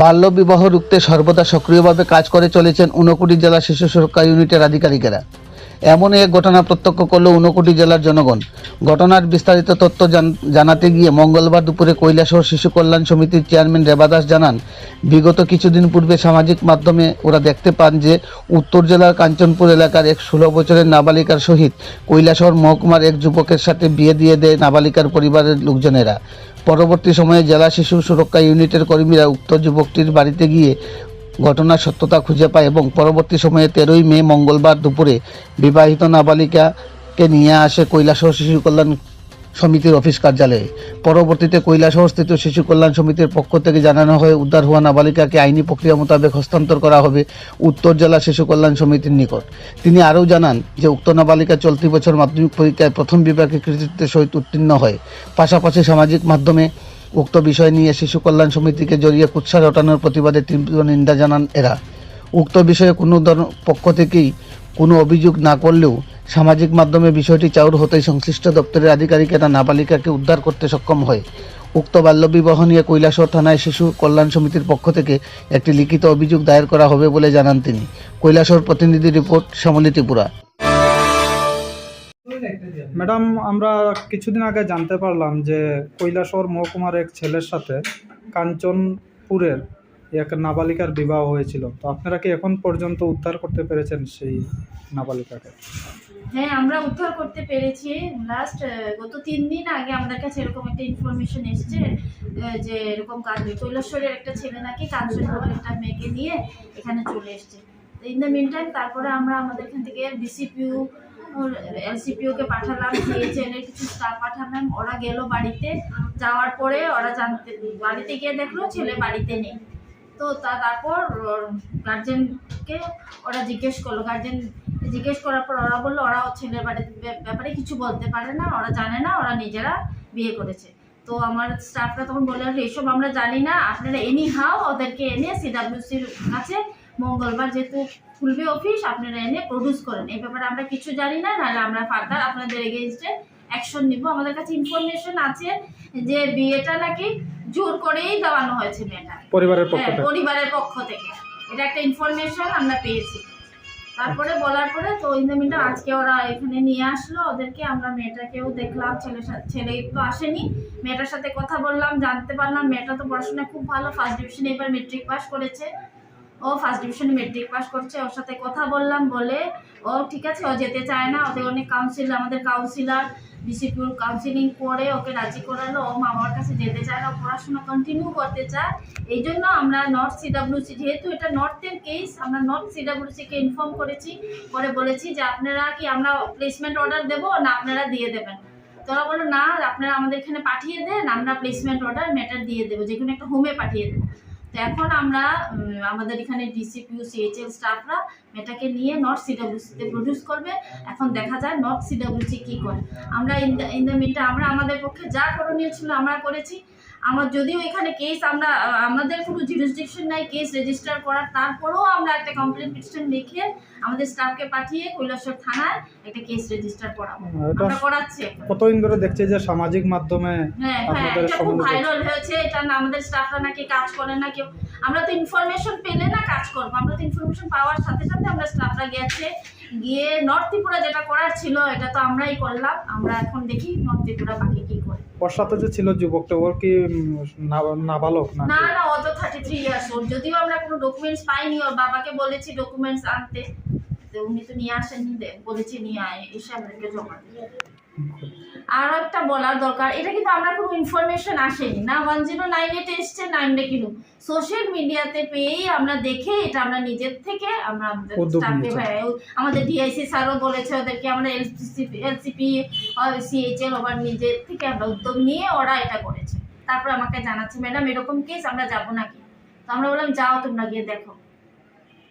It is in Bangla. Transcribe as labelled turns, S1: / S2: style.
S1: বাল্যবিবাহ রুখতে সর্বদা সক্রিয়ভাবে কাজ করে চলেছেন ঊনকোটি জেলা শিশু সুরক্ষা ইউনিটের আধিকারিকেরা। এমনই এক ঘটনা প্রত্যক্ষ করল ঊনকোটি জেলার জনগণ। ঘটনার বিস্তারিত তথ্য জানাতে গিয়ে মঙ্গলবার দুপুরে কৈলাসহর শিশু কল্যাণ সমিতির চেয়ারম্যান রেবা দাস জানান, বিগত কিছুদিন পূর্বে সামাজিক মাধ্যমে ওরা দেখতে পান যে উত্তর জেলার কাঞ্চনপুর এলাকার এক ষোলো বছরের নাবালিকার সহিত কৈলাসহর মহকুমার এক যুবকের সাথে বিয়ে দিয়ে দেয় নাবালিকার পরিবারের লোকজনেরা। পরবর্তী সময়ে জেলা শিশু সুরক্ষা ইউনিটের কর্মীরা উক্ত যুবকটির বাড়িতে গিয়ে ঘটনার সত্যতা খুঁজে পায় এবং পরবর্তী সময়ে তেরোই মে মঙ্গলবার দুপুরে বিবাহিত নাবালিকাকে নিয়ে আসে কৈলাসহর শিশু কল্যাণ সমিতির অফিস কার্যালয়ে। পরবর্তীতে কৈলাসহর স্থিত শিশু কল্যাণ সমিতির পক্ষ থেকে জানানো হয়, উদ্ধার হওয়া নাবালিকাকে আইনি প্রক্রিয়া মোতাবেক হস্তান্তর করা হবে উত্তর জেলা শিশু কল্যাণ সমিতির নিকট। তিনি আরও জানান যে, উক্ত নাবালিকা চলতি বছর মাধ্যমিক পরীক্ষায় প্রথম বিভাগে কৃতিত্বের সহিত উত্তীর্ণ হয়। পাশাপাশি সামাজিক মাধ্যমে উক্ত বিষয় নিয়ে শিশু কল্যাণ সমিতিকে জড়িয়ে কুৎসা রটানোর প্রতিবাদে তীব্র নিন্দা জানান এরা। উক্ত বিষয়ে কোনো পক্ষ থেকেই কোনো অভিযোগ না করলেও সামাজিক মাধ্যমে বিষয়টি চাউর হতেই সংশ্লিষ্ট দপ্তরের আধিকারিকেরা নাবালিকাকে উদ্ধার করতে সক্ষম হয়। উক্ত বাল্যবিবাহ নিয়ে কৈলাসহর থানায় শিশু কল্যাণ সমিতির পক্ষ থেকে একটি লিখিত অভিযোগ দায়ের করা হবে বলে জানান তিনি। কৈলাসর প্রতিনিধি রিপোর্ট শ্যামলী ত্রিপুরা।
S2: ম্যাডাম আমরা কিছুদিন আগে জানতে পারলাম যে কৈলাসহর মহকুমার এক ছেলের সাথে কাঞ্চনপুরের এক নাবালিকার বিবাহ হয়েছিল। তো আপনারা কি এখন পর্যন্ত উদ্ধার করতে পেরেছেন সেই নাবালিকাকে?
S3: হ্যাঁ আমরা উদ্ধার করতে পেরেছি। লাস্ট গত তিন দিন আগে আমাদের কাছে এরকম একটা ইনফরমেশন এসছে যে এরকম কাজ কৈলাসরের একটা ছেলে নাকি কাঞ্চনপুরের একটা মেয়েকে নিয়ে এখানে চলে এসছে। ইন দ্য মিন টাইম তারপরে আমরা আমাদের এখান থেকে বিসিপিউ এলসিপিওকে পাঠালাম সিএইচএল এর কিছু স্টাফ পাঠালাম ওরা গেল বাড়িতে, যাওয়ার পরে ওরা জানতে, বাড়িতে গিয়ে দেখল ছেলে বাড়িতে নেই। তো তা, তারপর গার্জেনকে ওরা জিজ্ঞেস করল। গার্জেন জিজ্ঞেস করার পর ওরা বলল ওরা ছেলের বাড়ির ব্যাপারে কিছু বলতে পারে না। ওরা জানে না, ওরা নিজেরা বিয়ে করেছে। তো আমার স্টাফরা তখন বলে এসব আমরা জানি না। আপনারা এনি হাও ওদেরকে এনে সিডাব্লিউসির কাছে মঙ্গলবার যেহেতু খুলবে অফিস আপনারা এনে প্রডিউস করেন। এই ব্যাপারে আমরা কিছু জানি না নাহলে আমরা ফার্দার আপনাদের এগেনস্টে অ্যাকশন নিব। আমাদের কাছে ইনফরমেশন আছে যে বিয়েটা নাকি জোর করেই দেওয়ানো হয়েছে মেয়েটা।
S2: পরিবারের পক্ষ
S3: হ্যাঁ
S2: থেকে।
S3: পরিবারের পক্ষ থেকে। এটা একটা ইনফরমেশন আমরা পেয়েছি। তারপরে বলার পরে তো ইন দ্য আজকে ওরা এখানে নিয়ে আসলো ওদেরকে। আমরা মেয়েটাকেও দেখলাম ছেলের সাথে ছেলে তো আসেনি। মেয়েটার সাথে কথা বললাম জানতে পারলাম মেয়েটা তো পড়াশোনা খুব ভালো। ফার্স্ট ডিভিশনে এবার মেট্রিক পাস করেছে। ও ফার্স্ট ডিভিশনে মেট্রিক পাস করছে, ওর সাথে কথা বললাম, বলে, ও ঠিক আছে, ও যেতে চায় না, ওদের অনেক কাউন্সিল আমাদের কাউন্সিলার ডিসিপিউর কাউন্সিলিং করে ওকে রাজি করালো, ও মামার কাছে যেতে চায় না পড়াশোনা কন্টিনিউ করতে চায়, এই জন্য আমরা নর্থ সিডাব্লিউসি যেহেতু এটা নর্থের কেস আমরা নর্থ সিডাব্লিউসিকে ইনফর্ম করেছি পরে বলেছি যে আপনারা কি আমরা প্লেসমেন্ট অর্ডার দেবো, না আপনারা দিয়ে দেবেন। তোরা বলো না, আপনারা আমাদের এখানে পাঠিয়ে দেন, আমরা প্লেসমেন্ট অর্ডার ম্যাটার দিয়ে দেবো যে কোনো একটা হোমে পাঠিয়ে দেবো তো এখন আমরা আমাদের এখানে ডিসিপিউ সিএইচএল স্টাফরা মেয়েটাকে নিয়ে নর্থ সিডাব্লিউসিতে প্রডিউস করবে। এখন দেখা যায় নর্থ সিডাব্লিউসি কী করে। আমরা ইন দ্য ইন দ্য মিনটা আমরা আমাদের পক্ষে যা করণীয় ছিল আমরা করেছি। আমার যদিও এখানে কেস আমরা আমাদের কোনো জুরিসডিকশন নাই কেস রেজিস্টার করার তারপরেও আমরা একটা কমপ্লেন পিটিশন লিখে আমাদের স্টাফকে পাঠিয়ে কৈলাসর থানায় একটা কেস রেজিস্টার করাবো
S2: এটা
S3: আমরা করাচ্ছি।
S2: কতদিন ধরে দেখছি যে সামাজিক মাধ্যমে
S3: হ্যাঁ হ্যাঁ এটা খুব ভাইরাল হয়েছে এটা না আমাদের স্টাফরা নাকি কাজ করে না কেউ আমরা তো ইনফরমেশন পেলে না কাজ করব আমরা তো ইনফরমেশন পাওয়ার সাথে সাথে আমরা স্টাফরা গেছে গিয়ে নর্থ ত্রিপুরা যেটা করার ছিল এটা তো আমরাই করলাম। আমরা এখন দেখি নর্থ ত্রিপুরা বাকি কি করে।
S2: ওর সাথে যে ছিল যুবকটা ওর কি নাবালক না
S3: না না ও তো থার্টি থ্রি ইয়ার্স ওর যদিও আমরা কোনো ডকুমেন্টস পাইনি ওর বাবাকে বলেছি ডকুমেন্টস আনতে। উনি তো নিয়ে আসেননি বলেছি নিয়ে আয় এসে আমাদেরকে জমা দিতে আরও একটা বলার দরকার। এটা কিন্তু আমরা কোনো ইনফরমেশন আসেনি না? ওয়ান জিরো নাইন এইটে এসছে নাইনটা সোশ্যাল মিডিয়াতে পেয়েই আমরা দেখে এটা আমরা নিজের থেকে আমরা আমাদের ডিআইসি স্যারও বলেছে ওদেরকে আমরা এলসিপি এলসিপি সিএইচএল নিজের থেকে আমরা উদ্যোগ নিয়ে ওরা এটা করেছে। তারপর আমাকে জানাচ্ছে ম্যাডাম এরকম কেস আমরা যাব নাকি? তো আমরা বললাম যাও তোমরা গিয়ে দেখো।